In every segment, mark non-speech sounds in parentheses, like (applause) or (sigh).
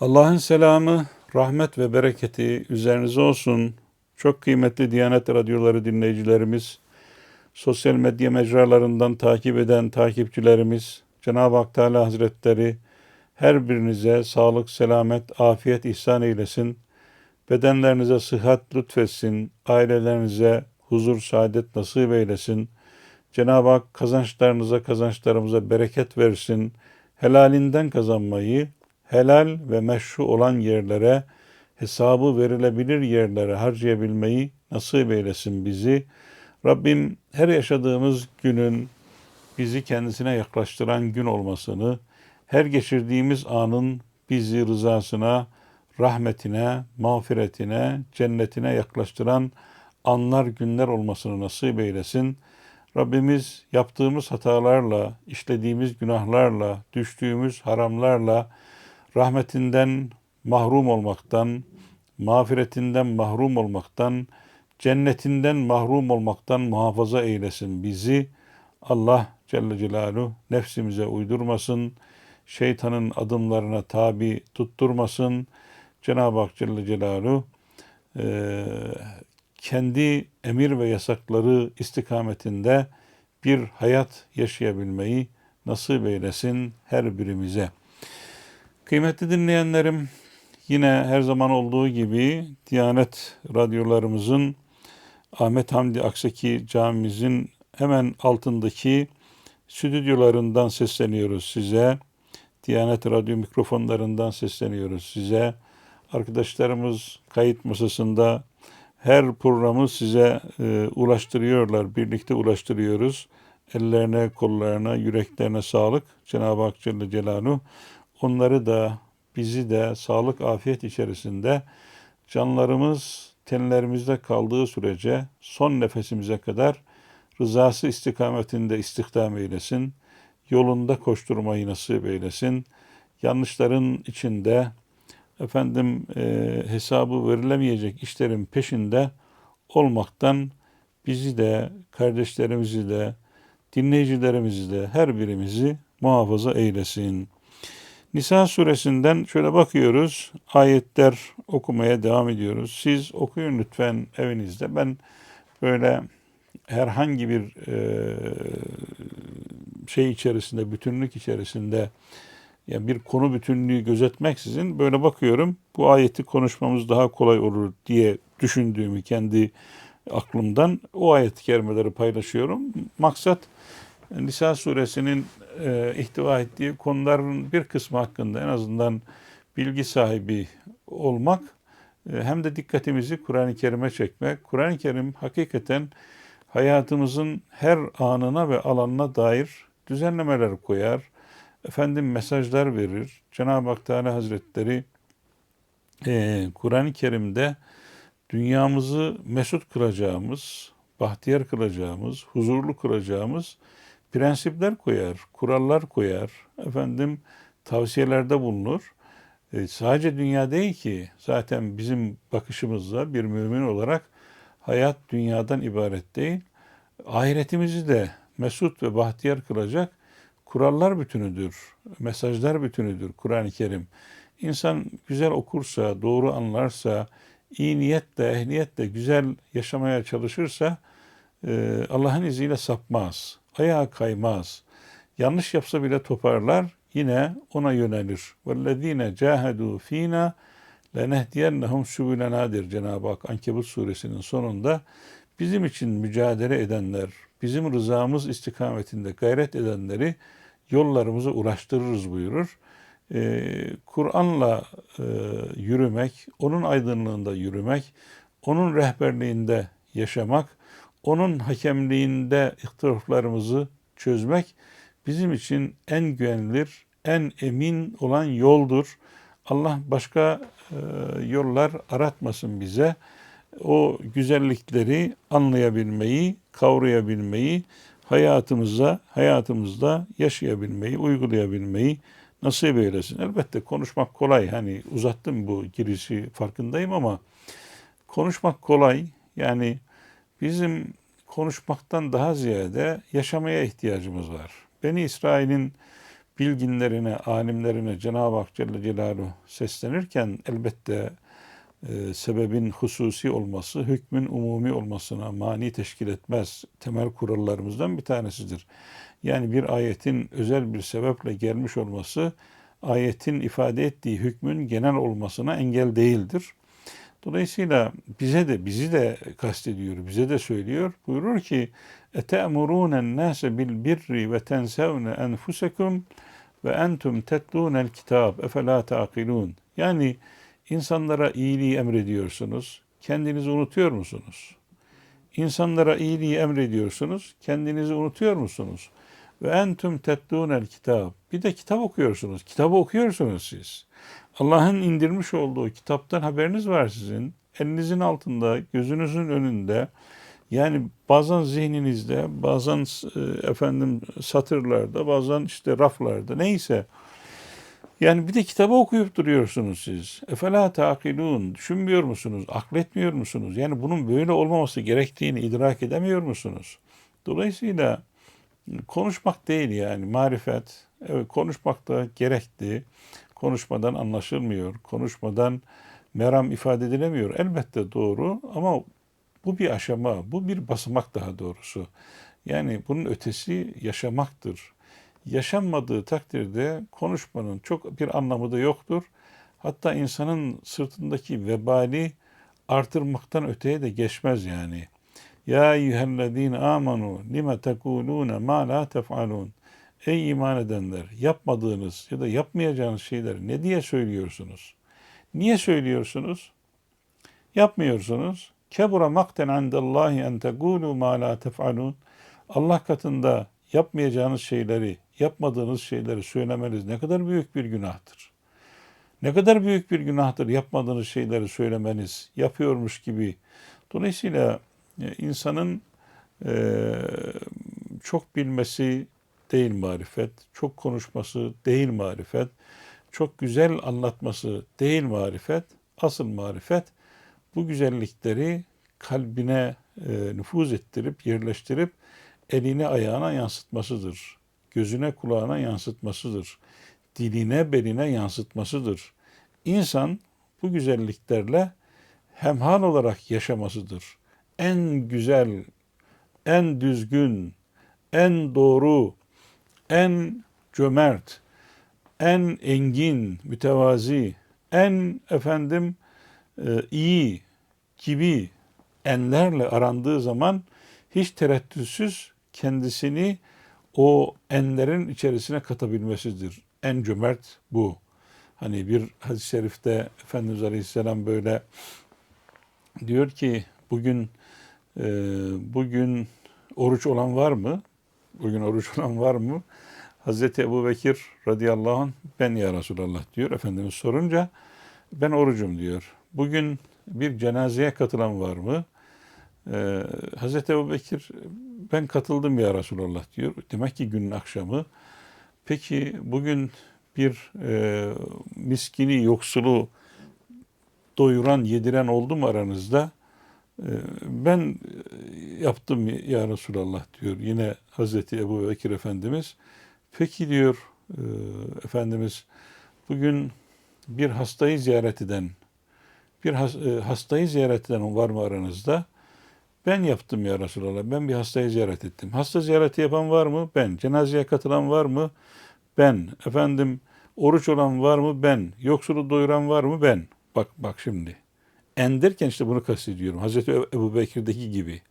Allah'ın selamı, rahmet ve bereketi üzerinize olsun. Çok kıymetli Diyanet Radyoları dinleyicilerimiz, sosyal medya mecralarından takip eden takipçilerimiz, Cenab-ı Hak Teala Hazretleri her birinize sağlık, selamet, afiyet ihsan eylesin. Bedenlerinize sıhhat lütfetsin, ailelerinize huzur, saadet nasip eylesin. Cenab-ı Hak kazançlarınıza, kazançlarımıza bereket versin. Helalinden kazanmayı, helal ve meşru olan yerlere, hesabı verilebilir yerlere harcayabilmeyi nasip eylesin bizi. Rabbim her yaşadığımız günün bizi kendisine yaklaştıran gün olmasını, her geçirdiğimiz anın bizi rızasına, rahmetine, mağfiretine, cennetine yaklaştıran anlar, günler olmasını nasip eylesin. Rabbimiz yaptığımız hatalarla, işlediğimiz günahlarla, düştüğümüz haramlarla, rahmetinden mahrum olmaktan, mağfiretinden mahrum olmaktan, cennetinden mahrum olmaktan muhafaza eylesin bizi. Allah Celle Celaluhu nefsimize uydurmasın, şeytanın adımlarına tabi tutturmasın. Cenab-ı Hak Celle Celaluhu e, kendi emir ve yasakları istikametinde bir hayat yaşayabilmeyi nasip eylesin her birimize. Kıymetli dinleyenlerim, yine her zaman olduğu gibi Diyanet radyolarımızın Ahmet Hamdi Aksaki camimizin hemen altındaki stüdyolarından sesleniyoruz size. Diyanet radyo mikrofonlarından sesleniyoruz size. Arkadaşlarımız kayıt masasında her programı size e, ulaştırıyorlar. Birlikte ulaştırıyoruz. Ellerine, kollarına, yüreklerine sağlık. Cenab-ı Hak Celle Celaluhu onları da bizi de sağlık afiyet içerisinde canlarımız tenlerimizde kaldığı sürece son nefesimize kadar rızası istikametinde istihdam eylesin. Yolunda koşturmayı nasip eylesin. Yanlışların içinde efendim e, hesabı verilemeyecek işlerin peşinde olmaktan bizi de kardeşlerimizi de dinleyicilerimizi de her birimizi muhafaza eylesin. Nisa suresinden şöyle bakıyoruz. Ayetler okumaya devam ediyoruz. Siz okuyun lütfen evinizde. Ben böyle herhangi bir e, şey içerisinde, bütünlük içerisinde yani bir konu bütünlüğü gözetmeksizin böyle bakıyorum. Bu ayeti konuşmamız daha kolay olur diye düşündüğümü kendi aklımdan o ayet-i kerimeleri paylaşıyorum. Maksat Nisa suresinin e, ihtiva ettiği konuların bir kısmı hakkında en azından bilgi sahibi olmak e, hem de dikkatimizi Kur'an-ı Kerim'e çekmek. Kur'an-ı Kerim hakikaten hayatımızın her anına ve alanına dair düzenlemeler koyar. Efendim mesajlar verir. Cenab-ı Hak Teala Hazretleri e, Kur'an-ı Kerim'de dünyamızı mesut kılacağımız, bahtiyar kılacağımız, huzurlu kılacağımız prensipler koyar, kurallar koyar, efendim tavsiyelerde bulunur. E, sadece dünya değil ki zaten bizim bakışımızda bir mümin olarak hayat dünyadan ibaret değil. Ahiretimizi de mesut ve bahtiyar kılacak kurallar bütünüdür, mesajlar bütünüdür Kur'an-ı Kerim. İnsan güzel okursa, doğru anlarsa, iyi niyetle, ehliyetle güzel yaşamaya çalışırsa e, Allah'ın izniyle sapmaz ayağa kaymaz. Yanlış yapsa bile toparlar, yine ona yönelir. وَالَّذ۪ينَ جَاهَدُوا ف۪ينَا لَنَهْدِيَنَّهُمْ سُبُلَنَاdir Cenab-ı Hak Ankebut suresinin sonunda bizim için mücadele edenler, bizim rızamız istikametinde gayret edenleri yollarımıza ulaştırırız buyurur. Ee, Kur'an'la e, yürümek, onun aydınlığında yürümek, onun rehberliğinde yaşamak, onun hakemliğinde ihtilaflarımızı çözmek bizim için en güvenilir, en emin olan yoldur. Allah başka e, yollar aratmasın bize. O güzellikleri anlayabilmeyi, kavrayabilmeyi, hayatımıza, hayatımızda yaşayabilmeyi, uygulayabilmeyi nasip eylesin. Elbette konuşmak kolay. Hani uzattım bu girişi farkındayım ama konuşmak kolay. Yani bizim konuşmaktan daha ziyade yaşamaya ihtiyacımız var. Beni İsrail'in bilginlerine, alimlerine Cenab-ı Hak Celle Celaluhu seslenirken elbette e, sebebin hususi olması, hükmün umumi olmasına mani teşkil etmez. Temel kurallarımızdan bir tanesidir. Yani bir ayetin özel bir sebeple gelmiş olması, ayetin ifade ettiği hükmün genel olmasına engel değildir. Dolayısıyla bize de bizi de kastediyor, bize de söylüyor. Buyurur ki: "Ete'murûnen nâse bil birri ve tensevne enfusekum ve entum tetlûnel kitab. Efela taqilûn." Yani insanlara iyiliği emrediyorsunuz, kendinizi unutuyor musunuz? İnsanlara iyiliği emrediyorsunuz, kendinizi unutuyor musunuz? Ve entum tetlûnel kitab. Bir de kitap okuyorsunuz. Kitabı okuyorsunuz siz. Allah'ın indirmiş olduğu kitaptan haberiniz var sizin. Elinizin altında, gözünüzün önünde. Yani bazen zihninizde, bazen e, efendim satırlarda, bazen işte raflarda neyse. Yani bir de kitabı okuyup duruyorsunuz siz. Efela takilun. Düşünmüyor musunuz? Akletmiyor musunuz? Yani bunun böyle olmaması gerektiğini idrak edemiyor musunuz? Dolayısıyla konuşmak değil yani marifet. Evet konuşmak da gerekti. Konuşmadan anlaşılmıyor. Konuşmadan meram ifade edilemiyor. Elbette doğru ama bu bir aşama, bu bir basamak daha doğrusu. Yani bunun ötesi yaşamaktır. Yaşanmadığı takdirde konuşmanın çok bir anlamı da yoktur. Hatta insanın sırtındaki vebali artırmaktan öteye de geçmez yani. Ya eyyühellezine amanu lime tekulune ma la tef'alun. Ey iman edenler yapmadığınız ya da yapmayacağınız şeyleri ne diye söylüyorsunuz? Niye söylüyorsunuz? Yapmıyorsunuz. Kebura makten indallahi en tegulu ma la tef'alun. Allah katında yapmayacağınız şeyleri, yapmadığınız şeyleri söylemeniz ne kadar büyük bir günahtır. Ne kadar büyük bir günahtır yapmadığınız şeyleri söylemeniz, yapıyormuş gibi. Dolayısıyla insanın e, çok bilmesi değil marifet, çok konuşması değil marifet, çok güzel anlatması değil marifet, asıl marifet bu güzellikleri kalbine e, nüfuz ettirip, yerleştirip eline ayağına yansıtmasıdır. Gözüne kulağına yansıtmasıdır. Diline beline yansıtmasıdır. İnsan bu güzelliklerle hemhal olarak yaşamasıdır. En güzel, en düzgün, en doğru, en cömert, en engin, mütevazi, en efendim e, iyi gibi enlerle arandığı zaman hiç tereddütsüz kendisini o enlerin içerisine katabilmesidir. En cömert bu. Hani bir hadis-i şerifte Efendimiz Aleyhisselam böyle diyor ki bugün e, bugün oruç olan var mı? Bugün oruç (laughs) olan var mı? Hazreti Ebu Bekir radıyallahu anh ben ya Resulallah diyor. Efendimiz sorunca ben orucum diyor. Bugün bir cenazeye katılan var mı? Ee, Hazreti Ebu Bekir ben katıldım ya Resulallah diyor. Demek ki günün akşamı. Peki bugün bir e, miskini, yoksulu doyuran, yediren oldu mu aranızda? E, ben yaptım ya Resulallah diyor. Yine Hazreti Ebu Bekir Efendimiz. Peki diyor e, Efendimiz bugün bir hastayı ziyaret eden, bir e, hastayı ziyaret eden var mı aranızda? Ben yaptım ya Resulallah. Ben bir hastayı ziyaret ettim. Hasta ziyareti yapan var mı? Ben. Cenazeye katılan var mı? Ben. Efendim oruç olan var mı? Ben. Yoksulu doyuran var mı? Ben. Bak bak şimdi. En derken işte bunu kastediyorum. Hazreti Ebu Bekir'deki gibi.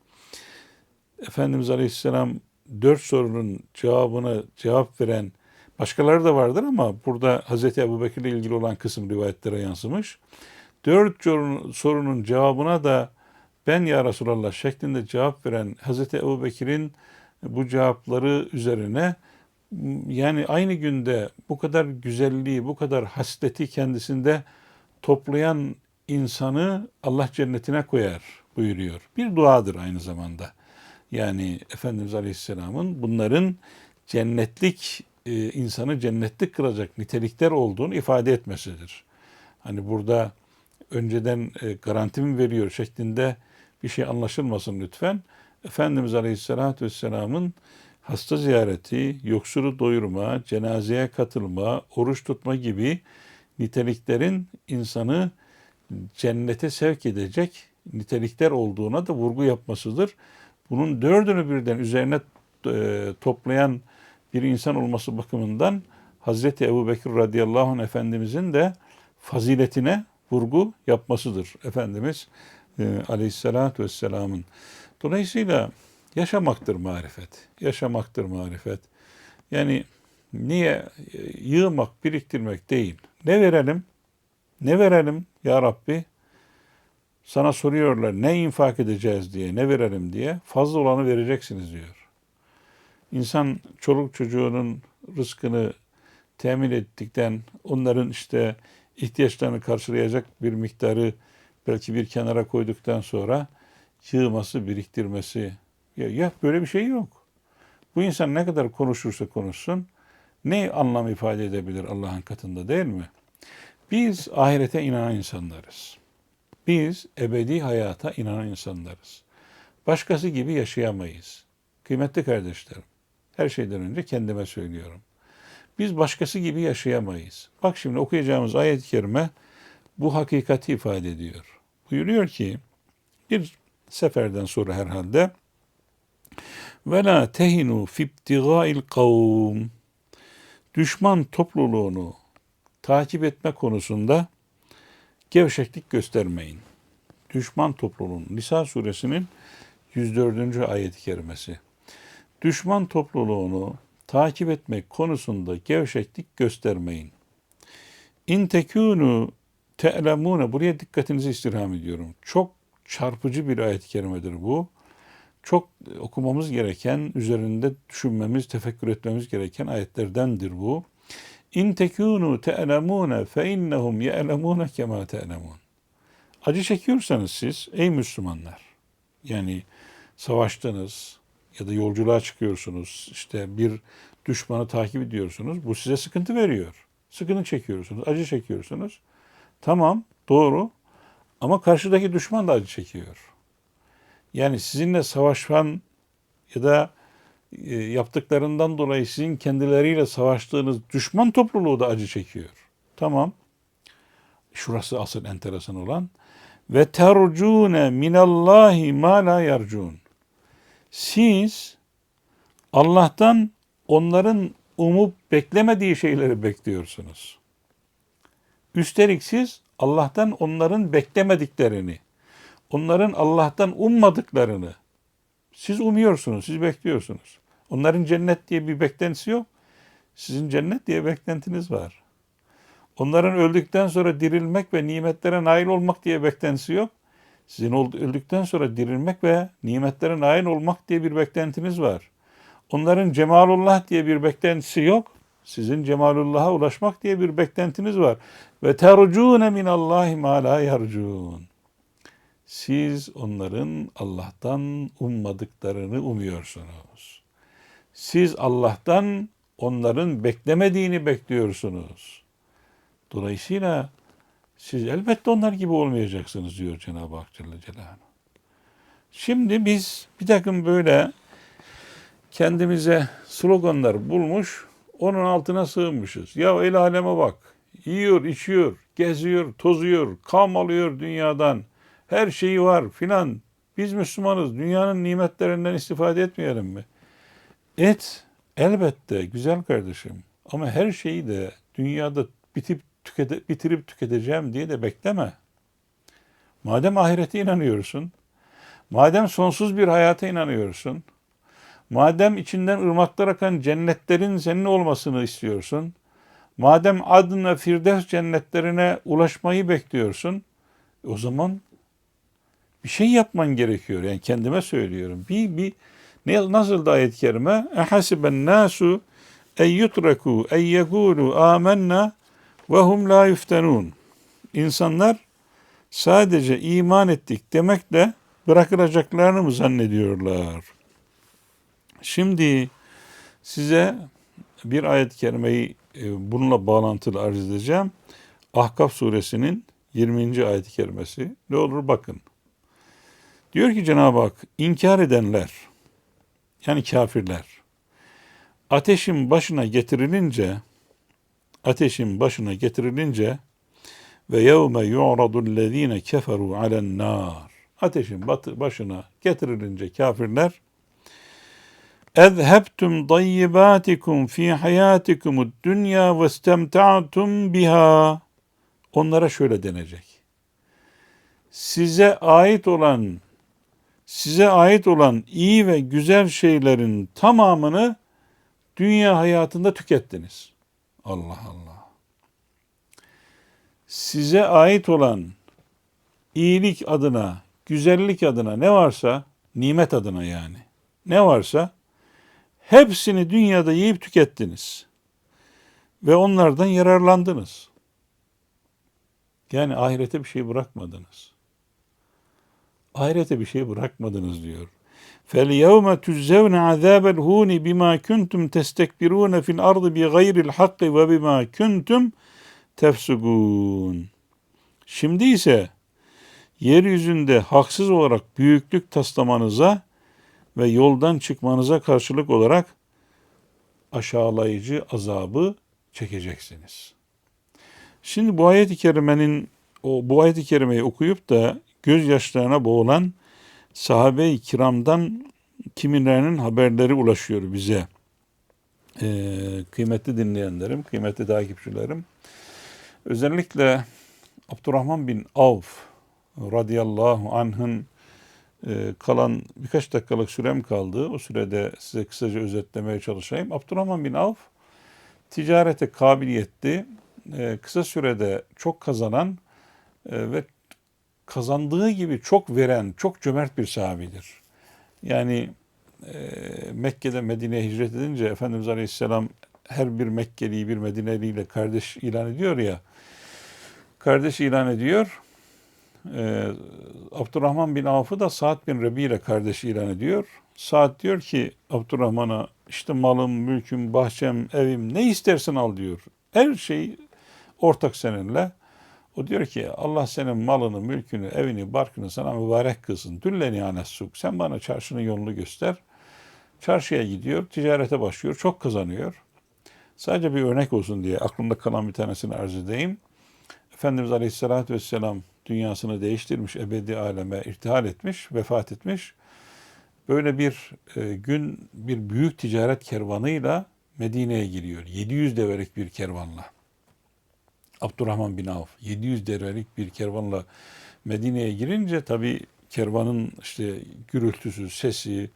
Efendimiz Aleyhisselam dört sorunun cevabına cevap veren başkaları da vardır ama burada Hazreti Ebu Bekir ile ilgili olan kısım rivayetlere yansımış. Dört sorunun cevabına da ben ya Resulallah şeklinde cevap veren Hazreti Ebu Bekir'in bu cevapları üzerine yani aynı günde bu kadar güzelliği, bu kadar hasleti kendisinde toplayan insanı Allah cennetine koyar buyuruyor. Bir duadır aynı zamanda. Yani Efendimiz Aleyhisselam'ın bunların cennetlik, e, insanı cennetlik kılacak nitelikler olduğunu ifade etmesidir. Hani burada önceden e, garanti mi veriyor şeklinde bir şey anlaşılmasın lütfen. Efendimiz Aleyhisselatü Vesselam'ın hasta ziyareti, yoksuru doyurma, cenazeye katılma, oruç tutma gibi niteliklerin insanı cennete sevk edecek nitelikler olduğuna da vurgu yapmasıdır. Bunun dördünü birden üzerine e, toplayan bir insan olması bakımından Hazreti Ebu Bekir radıyallahu anh Efendimizin de faziletine vurgu yapmasıdır. Efendimiz e, aleyhissalatü vesselamın. Dolayısıyla yaşamaktır marifet. Yaşamaktır marifet. Yani niye e, yığmak, biriktirmek değil. Ne verelim? Ne verelim ya Rabbi? Sana soruyorlar ne infak edeceğiz diye, ne verelim diye. Fazla olanı vereceksiniz diyor. İnsan çoluk çocuğunun rızkını temin ettikten, onların işte ihtiyaçlarını karşılayacak bir miktarı belki bir kenara koyduktan sonra yığması, biriktirmesi. Ya, ya böyle bir şey yok. Bu insan ne kadar konuşursa konuşsun ne anlam ifade edebilir Allah'ın katında değil mi? Biz ahirete inanan insanlarız. Biz ebedi hayata inanan insanlarız. Başkası gibi yaşayamayız. Kıymetli kardeşlerim, her şeyden önce kendime söylüyorum. Biz başkası gibi yaşayamayız. Bak şimdi okuyacağımız ayet-i kerime bu hakikati ifade ediyor. Buyuruyor ki bir seferden sonra herhalde ve la tehinu fi ibtigâil kavm düşman topluluğunu takip etme konusunda gevşeklik göstermeyin. Düşman topluluğunun Nisa suresinin 104. ayet-i kerimesi. Düşman topluluğunu takip etmek konusunda gevşeklik göstermeyin. İn tekûnû te'lemûne buraya dikkatinizi istirham ediyorum. Çok çarpıcı bir ayet-i kerimedir bu. Çok okumamız gereken, üzerinde düşünmemiz, tefekkür etmemiz gereken ayetlerdendir bu. İn tekûnû te'lemûne fe innehum ye'lemûne kemâ te'lemûn. Acı çekiyorsanız siz ey Müslümanlar, yani savaştınız, ya da yolculuğa çıkıyorsunuz, işte bir düşmanı takip ediyorsunuz. Bu size sıkıntı veriyor. Sıkıntı çekiyorsunuz, acı çekiyorsunuz. Tamam, doğru. Ama karşıdaki düşman da acı çekiyor. Yani sizinle savaşan ya da yaptıklarından dolayı sizin kendileriyle savaştığınız düşman topluluğu da acı çekiyor. Tamam. Şurası asıl enteresan olan. Ve tercune minallahi ma la yercun. Siz Allah'tan onların umup beklemediği şeyleri bekliyorsunuz. Üstelik siz Allah'tan onların beklemediklerini, onların Allah'tan ummadıklarını siz umuyorsunuz, siz bekliyorsunuz. Onların cennet diye bir beklentisi yok. Sizin cennet diye beklentiniz var. Onların öldükten sonra dirilmek ve nimetlere nail olmak diye beklentisi yok. Sizin öldükten sonra dirilmek ve nimetlere nail olmak diye bir beklentiniz var. Onların cemalullah diye bir beklentisi yok. Sizin cemalullah'a ulaşmak diye bir beklentiniz var. Ve tercûne minallahi ma la yercûn. Siz onların Allah'tan ummadıklarını umuyorsunuz. Siz Allah'tan onların beklemediğini bekliyorsunuz. Dolayısıyla siz elbette onlar gibi olmayacaksınız diyor Cenab-ı Hak Celle Celaluhu. Şimdi biz bir takım böyle kendimize sloganlar bulmuş, onun altına sığınmışız. Ya el aleme bak, yiyor, içiyor, geziyor, tozuyor, kam alıyor dünyadan, her şeyi var filan. Biz Müslümanız, dünyanın nimetlerinden istifade etmeyelim mi? Et, elbette güzel kardeşim. Ama her şeyi de dünyada bitip tükete, bitirip tüketeceğim diye de bekleme. Madem ahirete inanıyorsun, madem sonsuz bir hayata inanıyorsun, madem içinden ırmaklar akan cennetlerin senin olmasını istiyorsun, madem adına firdevs cennetlerine ulaşmayı bekliyorsun, o zaman bir şey yapman gerekiyor. Yani kendime söylüyorum. Bir, bir nasıl da ayet-i kerime? Ehasiben nasu en yutreku en yekulu amennâ ve hum la yuftenun. İnsanlar sadece iman ettik demekle bırakılacaklarını mı zannediyorlar? Şimdi size bir ayet-i kerimeyi e, bununla bağlantılı arz edeceğim. Ahkaf suresinin 20. ayet-i kerimesi. Ne olur bakın. Diyor ki Cenab-ı Hak, inkar edenler, yani kafirler. Ateşin başına getirilince ateşin başına getirilince ve yevme yu'radullezine keferu alen nar. Ateşin batı başına getirilince kafirler Ezhebtum dayyibatikum fi hayatikum dünya ve istemta'tum biha. Onlara şöyle denecek. Size ait olan size ait olan iyi ve güzel şeylerin tamamını dünya hayatında tükettiniz. Allah Allah. Size ait olan iyilik adına, güzellik adına ne varsa, nimet adına yani. Ne varsa hepsini dünyada yiyip tükettiniz. Ve onlardan yararlandınız. Yani ahirete bir şey bırakmadınız. Ahirete bir şey bırakmadınız diyor. فَالْيَوْمَ تُجْزَوْنَ عَذَابَ الْهُونِ بِمَا كُنْتُمْ تَسْتَكْبِرُونَ فِي الْأَرْضِ بِغَيْرِ الْحَقِّ وَبِمَا كُنْتُمْ تَفْسُقُونَ Şimdi ise yeryüzünde haksız olarak büyüklük taslamanıza ve yoldan çıkmanıza karşılık olarak aşağılayıcı azabı çekeceksiniz. Şimdi bu ayet-i kerimenin o bu ayet-i kerimeyi okuyup da gözyaşlarına boğulan sahabe-i kiramdan kimilerinin haberleri ulaşıyor bize. Ee, kıymetli dinleyenlerim, kıymetli takipçilerim. Özellikle Abdurrahman bin Avf radıyallahu anh'ın e, kalan birkaç dakikalık sürem kaldı. O sürede size kısaca özetlemeye çalışayım. Abdurrahman bin Avf ticarete kabiliyetli, e, kısa sürede çok kazanan e, ve kazandığı gibi çok veren, çok cömert bir sahabidir. Yani e, Mekke'de Medine'ye hicret edince Efendimiz Aleyhisselam her bir Mekkeliyi bir Medineli ile kardeş ilan ediyor ya. Kardeş ilan ediyor. E, Abdurrahman bin Avf'ı da Sa'd bin Rebi ile kardeş ilan ediyor. Sa'd diyor ki Abdurrahman'a işte malım, mülküm, bahçem, evim ne istersen al diyor. Her şey ortak seninle. O diyor ki Allah senin malını, mülkünü, evini, barkını sana mübarek kılsın. Dülleni anessuk. Sen bana çarşının yolunu göster. Çarşıya gidiyor, ticarete başlıyor, çok kazanıyor. Sadece bir örnek olsun diye aklımda kalan bir tanesini arz edeyim. Efendimiz Aleyhisselatü Vesselam dünyasını değiştirmiş, ebedi aleme irtihal etmiş, vefat etmiş. Böyle bir e, gün bir büyük ticaret kervanıyla Medine'ye giriyor. 700 develik bir kervanla. Abdurrahman bin Avf 700 develik bir kervanla Medine'ye girince tabi kervanın işte gürültüsü, sesi,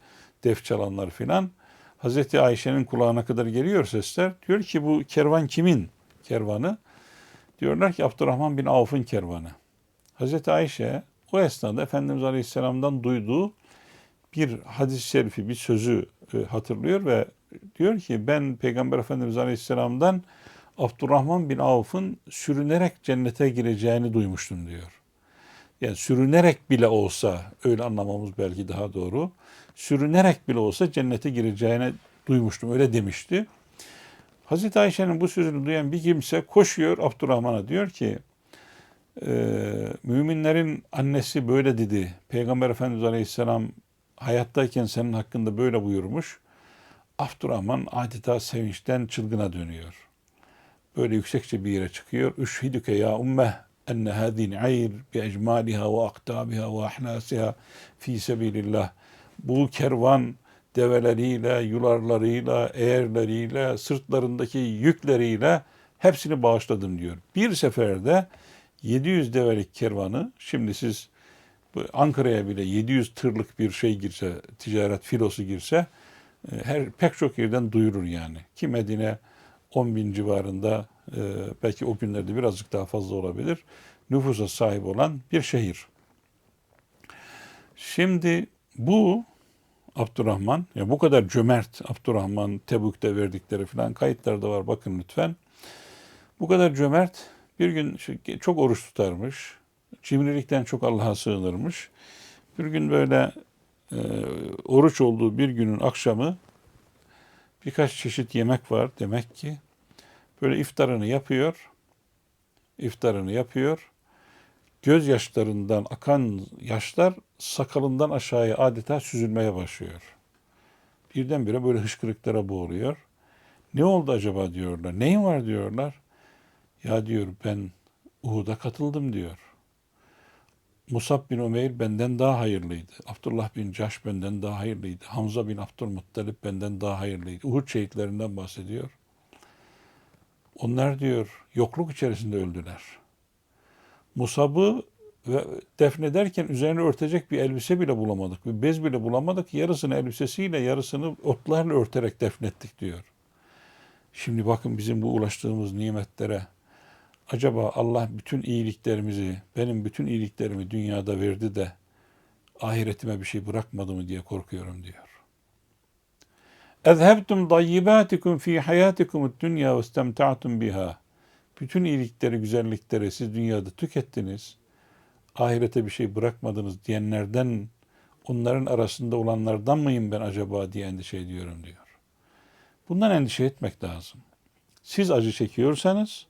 def çalanlar filan Hazreti Ayşe'nin kulağına kadar geliyor sesler. Diyor ki bu kervan kimin kervanı? Diyorlar ki Abdurrahman bin Avf'ın kervanı. Hazreti Ayşe o esnada Efendimiz Aleyhisselam'dan duyduğu bir hadis-i şerifi, bir sözü e, hatırlıyor ve diyor ki ben Peygamber Efendimiz Aleyhisselam'dan Abdurrahman bin Avf'ın sürünerek cennete gireceğini duymuştum diyor. Yani sürünerek bile olsa, öyle anlamamız belki daha doğru, sürünerek bile olsa cennete gireceğini duymuştum, öyle demişti. Hazreti Ayşe'nin bu sözünü duyan bir kimse koşuyor Abdurrahman'a diyor ki, e, müminlerin annesi böyle dedi. Peygamber Efendimiz Aleyhisselam hayattayken senin hakkında böyle buyurmuş. Abdurrahman adeta sevinçten çılgına dönüyor. Böyle yüksekçe bir yere çıkıyor. Üşhidüke ya ummeh enne hâzîn ayr bi ecmâliha ve aktâbiha ve ahnâsiha fî sebilillah. Bu kervan develeriyle, yularlarıyla, eğerleriyle, sırtlarındaki yükleriyle hepsini bağışladım diyor. Bir seferde 700 develik kervanı, şimdi siz Ankara'ya bile 700 tırlık bir şey girse, ticaret filosu girse, e, her pek çok yerden duyurur yani. Ki Medine 10 bin civarında, e, belki o günlerde birazcık daha fazla olabilir, nüfusa sahip olan bir şehir. Şimdi bu Abdurrahman, ya bu kadar cömert Abdurrahman Tebük'te verdikleri falan kayıtlarda var bakın lütfen. Bu kadar cömert bir gün çok oruç tutarmış. Cimrilikten çok Allah'a sığınırmış. Bir gün böyle e, oruç olduğu bir günün akşamı birkaç çeşit yemek var demek ki. Böyle iftarını yapıyor. İftarını yapıyor. Gözyaşlarından akan yaşlar sakalından aşağıya adeta süzülmeye başlıyor. Birdenbire böyle hışkırıklara boğuluyor. Ne oldu acaba diyorlar. Neyin var diyorlar. Ya diyor ben Uhud'a katıldım diyor. Musab bin Umeyr benden daha hayırlıydı. Abdullah bin Caş benden daha hayırlıydı. Hamza bin Abdülmuttalip benden daha hayırlıydı. Uhud şehitlerinden bahsediyor. Onlar diyor yokluk içerisinde öldüler. Musab'ı ve defnederken üzerine örtecek bir elbise bile bulamadık. Bir bez bile bulamadık. Yarısını elbisesiyle yarısını otlarla örterek defnettik diyor. Şimdi bakın bizim bu ulaştığımız nimetlere acaba Allah bütün iyiliklerimizi, benim bütün iyiliklerimi dünyada verdi de ahiretime bir şey bırakmadı mı diye korkuyorum diyor. اَذْهَبْتُمْ ضَيِّبَاتِكُمْ ف۪ي حَيَاتِكُمُ الدُّنْيَا وَاسْتَمْتَعْتُمْ biha. Bütün iyilikleri, güzellikleri siz dünyada tükettiniz. Ahirete bir şey bırakmadınız diyenlerden, onların arasında olanlardan mıyım ben acaba diye endişe ediyorum diyor. Bundan endişe etmek lazım. Siz acı çekiyorsanız,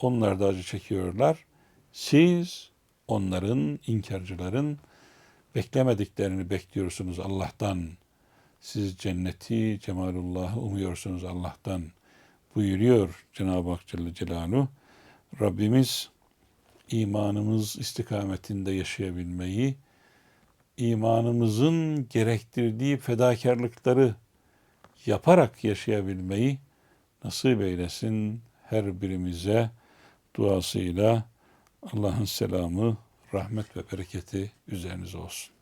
onlar da acı çekiyorlar. Siz onların, inkarcıların beklemediklerini bekliyorsunuz Allah'tan. Siz cenneti, cemalullahı umuyorsunuz Allah'tan. Buyuruyor Cenab-ı Hak Celle Celaluhu. Rabbimiz imanımız istikametinde yaşayabilmeyi, imanımızın gerektirdiği fedakarlıkları yaparak yaşayabilmeyi nasip eylesin her birimize duasıyla Allah'ın selamı, rahmet ve bereketi üzerinize olsun.